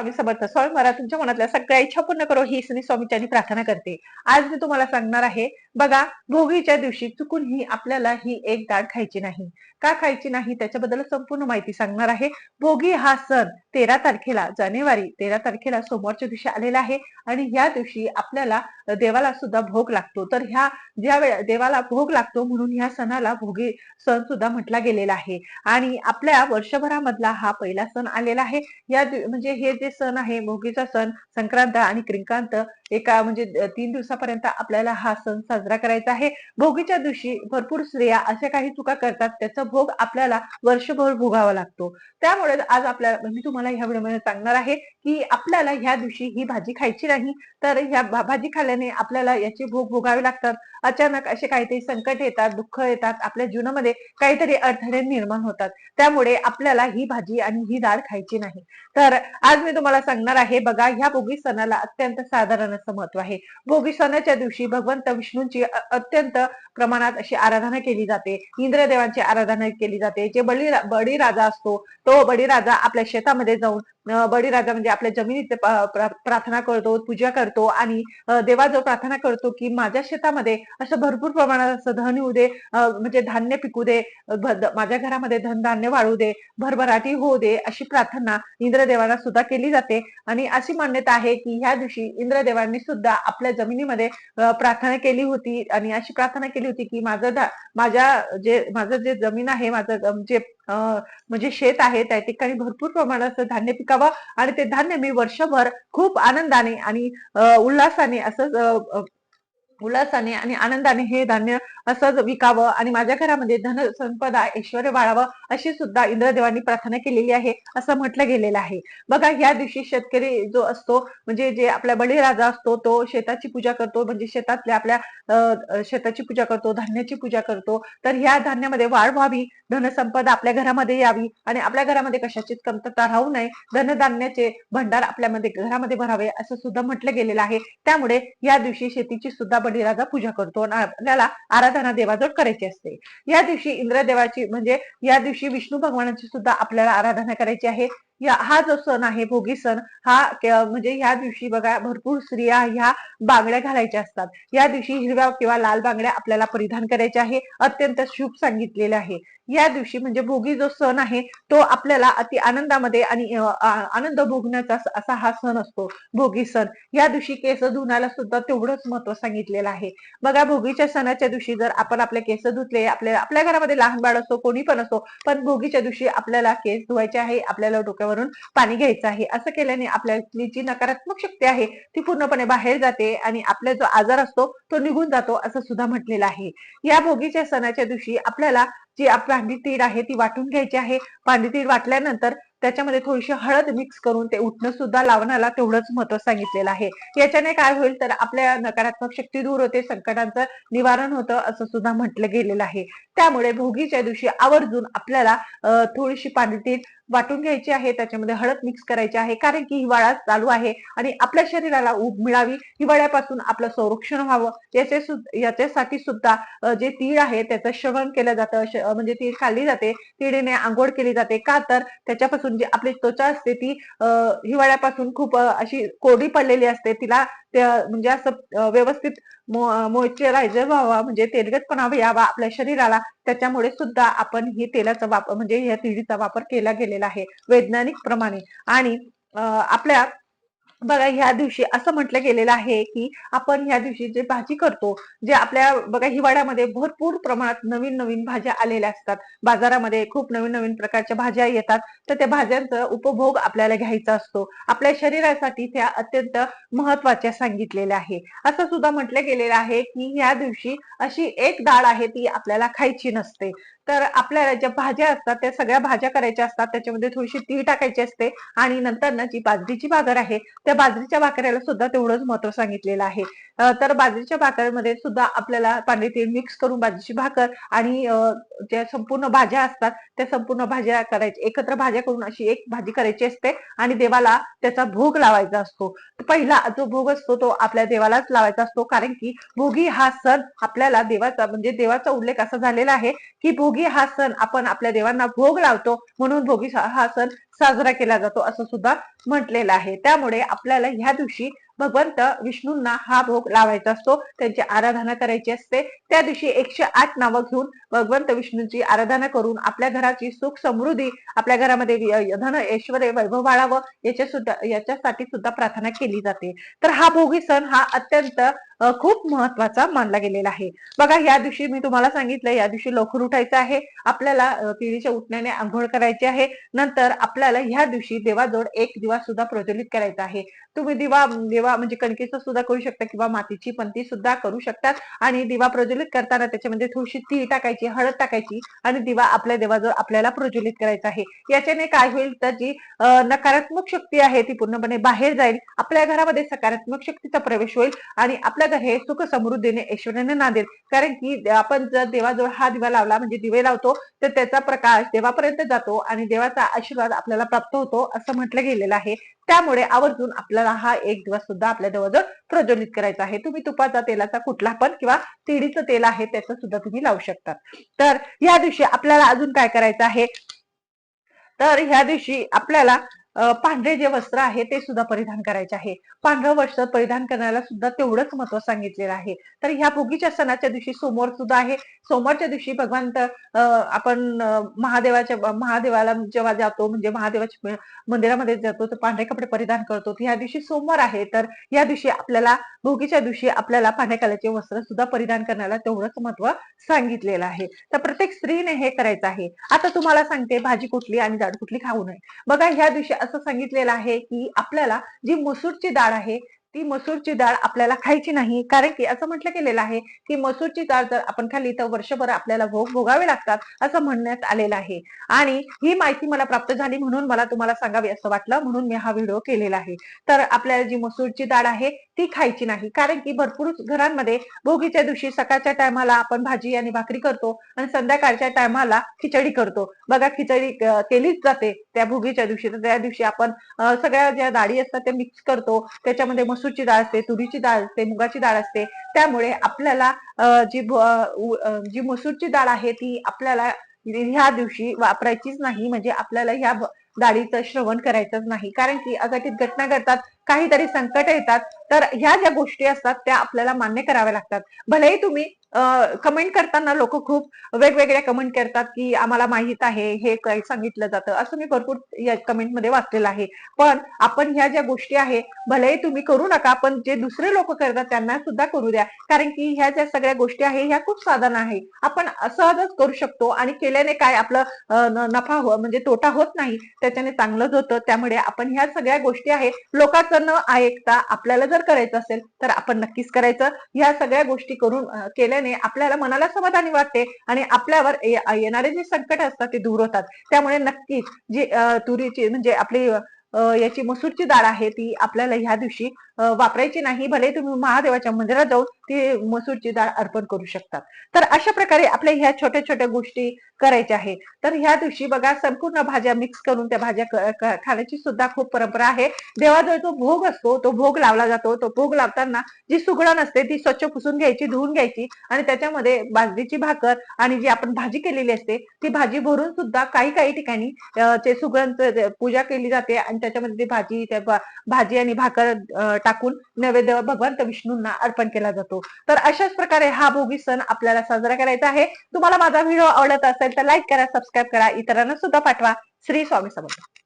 स्वामी समर्थ स्वामी मला तुमच्या मनातल्या सगळ्या इच्छा पूर्ण करो ही सनी स्वामीच्यानी प्रार्थना करते. आज मी तुम्हाला सांगणार आहे बघा भोगीच्या दिवशी चुकून ही आपल्याला ही एक डाळ खायची नाही. का खायची नाही त्याच्याबद्दल संपूर्ण माहिती सांगणार आहे. भोगी हा सण तेरा तारखेला जानेवारी तेरा तारखेला सोमवारच्या दिवशी आलेला आहे आणि ह्या दिवशी आपल्याला देवाला सुद्धा भोग लागतो. तर ह्या ज्या वेळा देवाला भोग लागतो म्हणून ह्या सणाला भोगी सण सुद्धा म्हटला गेलेला आहे. आणि आपल्या वर्षभरामधला हा पहिला सण आलेला आहे. या म्हणजे हे जे सण आहे भोगीचा सण संक्रांत आणि क्रिंकांत एका म्हणजे तीन दिवसापर्यंत आपल्याला हा सण साजरा करायचा आहे. भोगीच्या दिवशी भरपूर स्त्रिया अशा काही चुका करतात त्याचा भोग आपल्याला वर्षभर भोगावा लागतो. त्यामुळे आज आपल्याला मी तुम्हाला ह्या व्हिडिओमध्ये सांगणार आहे की आपल्याला ह्या दिवशी ही भाजी खायची नाही तर ह्या भाजी खाल्ल्याने आपल्याला याचे भोग भोगावे लागतात. अचानक असे काहीतरी संकट येतात दुःख येतात आपल्या जीवनामध्ये काहीतरी अडथळे निर्माण होतात. त्यामुळे आपल्याला ही भाजी आणि ही डाळ खायची नाही. तर आज मी तुम्हाला सांगणार आहे बघा ह्या भोगी सणाला अत्यंत साधारण असं महत्त्व आहे. भोगी सणाच्या दिवशी भगवंत विष्णूंची अत्यंत प्रमाणात अशी आराधना केली जाते. इंद्रदेवांची आराधना केली जाते. जे बळी बळीराजा असतो तो बळीराजा आपल्या शेतामध्ये जाऊन बळीराजा म्हणजे म्हणजे आपल्या जमिनीत प्रार्थना करतो पूजा करतो आणि देवाजवळ प्रार्थना करतो की माझ्या शेतामध्ये असं भरपूर प्रमाणात असं धन येऊ दे म्हणजे धान्य पिकू दे माझ्या घरामध्ये धनधान्य वाढू दे भरभराटी होऊ दे अशी प्रार्थना इंद्रदेवांना सुद्धा केली जाते. आणि अशी मान्यता आहे की ह्या दिवशी इंद्रदेवांनी सुद्धा आपल्या जमिनीमध्ये प्रार्थना केली होती. आणि अशी प्रार्थना केली होती की माझं माझ्या जे माझं जे जमीन आहे माझं जे म्हणजे शेत आहे त्या ठिकाणी भरपूर प्रमाणात धान्य पिकावं आणि ते धान्य मी वर्षभर खूप आनंदाने आणि उल्हासाने असं उल्हासाने आणि आनंदाने हे धान्य असंच विकावं आणि माझ्या घरामध्ये धनसंपदा ऐश्वर वाढावं अशी सुद्धा इंद्रदेवांनी प्रार्थना केलेली आहे असं म्हटलं गेलेलं आहे. बघा ह्या दिवशी शेतकरी जो असतो म्हणजे जे आपला बळीराजा असतो तो शेताची पूजा करतो म्हणजे शेतातल्या आपल्या शेताची पूजा करतो धान्याची पूजा करतो तर ह्या धान्यामध्ये वाढ व्हावी धनसंपदा आपल्या घरामध्ये यावी आणि आपल्या घरामध्ये कशाचीच कमतरता राहू नये. धनधान्याचे भंडार आपल्यामध्ये घरामध्ये भरावे असं सुद्धा म्हटलं गेलेलं आहे. त्यामुळे या दिवशी शेतीची सुद्धा बळीराजा पूजा करतो आणि आपल्याला आराधना देवाजवळ करायची असते. या दिवशी इंद्रदेवाची म्हणजे या दिवशी विष्णू भगवानाची सुद्धा आपल्याला आराधना करायची आहे. या हा जो सण आहे भोगी सण हा म्हणजे ह्या दिवशी बघा भरपूर स्त्रिया ह्या बांगड्या घालायच्या असतात. या दिवशी हिरव्या किंवा लाल बांगड्या आपल्याला परिधान करायच्या आहे अत्यंत शुभ सांगितलेले आहे. या दिवशी म्हणजे भोगी जो सण आहे तो आपल्याला अति आनंदामध्ये आणि आनंद भोगण्याचा असा हा सण असतो भोगी सण. या दिवशी केस धुण्याला सुद्धा तेवढंच महत्त्व सांगितलेलं आहे. बघा भोगीच्या सणाच्या दिवशी जर आपण आपले केस धुतले आपल्या आपल्या घरामध्ये लहान बाळ असतो कोणी पण असो पण भोगीच्या दिवशी आपल्याला केस धुवायचे आहे आपल्याला डोक्यावरून पाणी घ्यायचं आहे. असं केल्याने आपल्यातली जी नकारात्मक शक्ती आहे ती पूर्णपणे बाहेर जाते आणि आपला जो आजार असतो तो निघून जातो असं सुद्धा म्हटलेलं आहे. या भोगीच्या सणाच्या दिवशी आपल्याला जी पांढरी तीड आहे ती वाटून घ्यायची आहे. पांढरी तीड वाटल्यानंतर त्याच्यामध्ये थोडीशी हळद मिक्स करून ते उठणं सुद्धा लावण्याला तेवढंच महत्त्व सांगितलेलं आहे. याच्याने काय होईल तर आपल्या नकारात्मक शक्ती दूर होते संकटांचं निवारण होतं असं सुद्धा म्हटलं गेलेलं आहे. त्यामुळे भोगीच्या दिवशी आवर्जून आपल्याला थोडीशी पांढरी तीड वाटून घ्यायची आहे त्याच्यामध्ये हळद मिक्स करायची आहे कारण की हिवाळा चालू आहे आणि आपल्या शरीराला ऊब मिळावी हिवाळ्यापासून आपलं संरक्षण व्हावं याचे याच्यासाठी सुद्धा जे तीळ आहे त्याचं श्रवण केलं जातं म्हणजे तीळ खाल्ली जाते तिळीने आंघोळ केली जाते का तर त्याच्यापासून जी आपली त्वचा असते ती हिवाळ्यापासून खूप अशी कोरडी पडलेली असते तिला म्हणजे असं व्यवस्थित मॉइश्चरायझर व्हावा म्हणजे तेलगटपणा यावा आपल्या शरीराला. त्याच्यामुळे सुद्धा आपण ही तेलाचा वापर म्हणजे ह्या तिळीचा वापर केला गेलेला आहे वैज्ञानिक प्रमाणे. आणि आपल्या बघा ह्या दिवशी असं म्हटलं गेलेलं आहे की आपण ह्या दिवशी जे भाजी करतो जे आपल्या बघा हिवाळ्यामध्ये भरपूर प्रमाणात नवीन नवीन भाज्या आलेल्या असतात. बाजारामध्ये खूप नवीन नवीन प्रकारच्या भाज्या येतात. तर त्या भाज्यांचा उपभोग आपल्याला घ्यायचा असतो. आपल्या शरीरासाठी त्या अत्यंत महत्त्वाच्या सांगितलेल्या आहे. असं सुद्धा म्हटलं गेलेलं आहे की ह्या दिवशी अशी एक डाळ आहे ती आपल्याला खायची नसते. तर आपल्याला ज्या भाज्या असतात त्या सगळ्या भाज्या करायच्या असतात. त्याच्यामध्ये थोडीशी तीळ टाकायची असते. आणि नंतर ना जी बाजरीची भाकर आहे त्या बाजरीच्या भाकऱ्याला सुद्धा तेवढंच महत्त्व सांगितलेलं आहे. तर बाजरीच्या भाकरीमध्ये सुद्धा आपल्याला पांढरे तीळ मिक्स करून बाजरीची भाकर आणि ज्या संपूर्ण भाज्या असतात त्या संपूर्ण भाज्या करायच्या एकत्र भाज्या करून अशी एक भाजी करायची असते आणि देवाला त्याचा भोग लावायचा असतो. पहिला जो भोग असतो तो आपल्या देवालाच लावायचा असतो. कारण की भोगी हा सण आपल्याला देवाचा म्हणजे देवाचा उल्लेख असा झालेला आहे की भोगी हा सण आपण आपल्या देवांना भोग लावतो म्हणून भोगी हा सण साजरा केला जातो असं सुद्धा म्हटलेलं आहे. त्यामुळे आपल्याला ह्या दिवशी भगवंत विष्णूंना हा भोग लावायचा असतो त्यांची आराधना करायची असते. त्या दिवशी एकशे आठ नावं घेऊन भगवंत विष्णूंची आराधना करून आपल्या घराची सुख समृद्धी आपल्या घरामध्ये धन ऐश्वर वैभव वाढावं याच्या सुद्धा याच्यासाठी सुद्धा प्रार्थना केली जाते. तर हा भोगी सण हा अत्यंत खूप महत्त्वाचा मानला गेलेला आहे. बघा या दिवशी मी तुम्हाला सांगितलं या दिवशी लवकर उठायचं आहे. आपल्याला तिळीच्या उठण्याने आंघोळ करायची आहे. नंतर आपल्याला ह्या दिवशी देवाजवळ एक दिवा सुद्धा प्रज्वलित करायचा आहे. तुम्ही दिवा दिवा म्हणजे कणकेचा सुद्धा करू शकता किंवा मातीची पंती सुद्धा करू शकतात. आणि दिवा प्रज्वलित करताना त्याच्यामध्ये थोडीशी तीळ टाकायची हळद टाकायची आणि दिवा आपल्या देवाजवळ आपल्याला प्रज्वलित करायचा आहे. याच्याने काय होईल तर जी नकारात्मक शक्ती आहे ती पूर्णपणे बाहेर जाईल. आपल्या घरामध्ये सकारात्मक शक्तीचा प्रवेश होईल आणि आपल्या घर हे सुख समृद्धीने ऐश्वर्याने नांदेल कारण की आपण जर देवाजवळ हा दिवा लावला म्हणजे दिवे लावतो तर त्याचा प्रकाश देवापर्यंत जातो आणि देवाचा आशीर्वाद आपल्याला प्राप्त होतो असं म्हटलं गेलेलं आहे. त्यामुळे आवर्जून आपल्याला हा एक दिवस सुद्धा आपल्या देवाजवळ प्रज्वलित करायचा आहे. तुम्ही तुपाचा तेलाचा कुठला पण किंवा तिडीचं तेल आहे त्याचं सुद्धा तुम्ही लावू शकता. तर या दिवशी आपल्याला अजून काय करायचं आहे? तर ह्या दिवशी आपल्याला पांढरे जे वस्त्र आहे ते सुद्धा परिधान करायचे आहे. पांढरं वस्त्र परिधान करण्याला सुद्धा तेवढंच महत्त्व सांगितलेलं आहे. तर ह्या भोगीच्या सणाच्या दिवशी सोमवार सुद्धा आहे. सोमवारच्या दिवशी भगवंत आपण महादेवाच्या महादेवाला जेव्हा जातो म्हणजे महादेवाच्या मंदिरामध्ये जातो तर पांढरे कपडे परिधान करतो. ह्या दिवशी सोमवार आहे. तर या दिवशी आपल्याला भोगीच्या दिवशी आपल्याला पांढऱ्या कलरचे वस्त्र सुद्धा परिधान करण्याला तेवढंच महत्त्व सांगितलेलं आहे. तर प्रत्येक स्त्रीने हे करायचं आहे. आता तुम्हाला सांगते भाजी कुठली आणि जाड कुठली खाऊ नये. बघा ह्या दिवशी असं सांगितलेलं आहे की आपल्याला जी मसूरची डाळ आहे ती मसूरची डाळ आपल्याला खायची नाही. कारण की असं म्हटलं गेलेलं आहे की मसूरची डाळ जर आपण खाल्ली तर वर्षभर आपल्याला भोग भोगावे लागतात असं म्हणण्यात आलेलं आहे. आणि ही माहिती मला प्राप्त झाली म्हणून मला तुम्हाला सांगावी असं वाटलं म्हणून मी हा व्हिडिओ केलेला आहे. तर आपल्याला जी मसूरची डाळ आहे ती खायची नाही. कारण की भरपूर घरांमध्ये भोगीच्या दिवशी सकाळच्या टायमाला आपण भाजी आणि भाकरी करतो आणि संध्याकाळच्या टायमाला खिचडी करतो. बघा खिचडी केलीच जाते त्या भोगीच्या दिवशी. तर त्या दिवशी आपण सगळ्या ज्या डाळी असतात त्या मिक्स करतो. त्याच्यामध्ये मसूरची डाळ असते तुरीची डाळ असते मुगाची डाळ असते त्यामुळे आपल्याला अं, जी जी मसूरची डाळ आहे ती आपल्याला ह्या दिवशी वापरायचीच नाही. म्हणजे आपल्याला ह्या डाळीचं श्रवण करायचंच नाही. कारण की अघटित घटना घडतात. काहीतरी संकट येतात तर ह्या ज्या गोष्टी असतात त्या आपल्याला मान्य कराव्या लागतात. भलेही तुम्ही कमेंट करताना लोक खूप वेगवेगळ्या कमेंट करतात की आम्हाला माहीत आहे हे काही सांगितलं जातं असं मी भरपूर या कमेंटमध्ये वाचलेलं आहे. पण आपण ह्या ज्या गोष्टी आहे भलेही तुम्ही करू नका पण जे दुसरे लोक करतात त्यांना सुद्धा करू द्या. कारण की ह्या ज्या सगळ्या गोष्टी आहे ह्या खूप साधन आहे. आपण सहजच करू शकतो आणि केल्याने काय आपलं नफा हो म्हणजे तोटा होत नाही. त्याच्याने चांगलंच होतं. त्यामुळे आपण ह्या सगळ्या गोष्टी आहे लोकांचं न ऐकता आपल्याला जर करायचं असेल तर आपण नक्कीच करायचं. ह्या सगळ्या गोष्टी करून केल्याने आपल्याला मनाला समाधानी वाटते आणि आपल्यावर येणारे जे संकट असतात ते दूर होतात. त्यामुळे नक्कीच जी तुरीची म्हणजे आपली याची मसूरची डाळ आहे ती आपल्याला ह्या दिवशी वापरायची नाही भले तुम्ही महादेवाच्या मंदिरात जाऊन ती मसूरची डाळ अर्पण करू शकतात. तर अशा प्रकारे आपल्या ह्या छोट्या छोट्या गोष्टी करायच्या आहेत. तर ह्या दिवशी बघा संपूर्ण भाज्या मिक्स करून त्या भाज्या खाण्याची सुद्धा खूप परंपरा आहे. देवाजवळ जो भोग असतो तो भोग लावला जातो. तो भोग लावताना जी सुगडण असते ती स्वच्छ पुसून घ्यायची धुवून घ्यायची आणि त्याच्यामध्ये बाजरीची भाकर आणि जी आपण भाजी केलेली असते ती भाजी भरून सुद्धा काही काही ठिकाणी अ, ते सुगडणचं पूजा केली जाते आणि त्याच्यामध्ये ती भाजी त्या भाजी आणि भाकर टाकून नैवेद्य भगवंत विष्णूंना अर्पण केला जातो. तर अशाच प्रकारे हा भोगी सण आपल्याला साजरा करायचा आहे. तुम्हाला माझा व्हिडिओ आवडत असेल तर लाईक करा सबस्क्राईब करा. इतरांना सुद्धा पाठवा. श्री स्वामी समर्थ.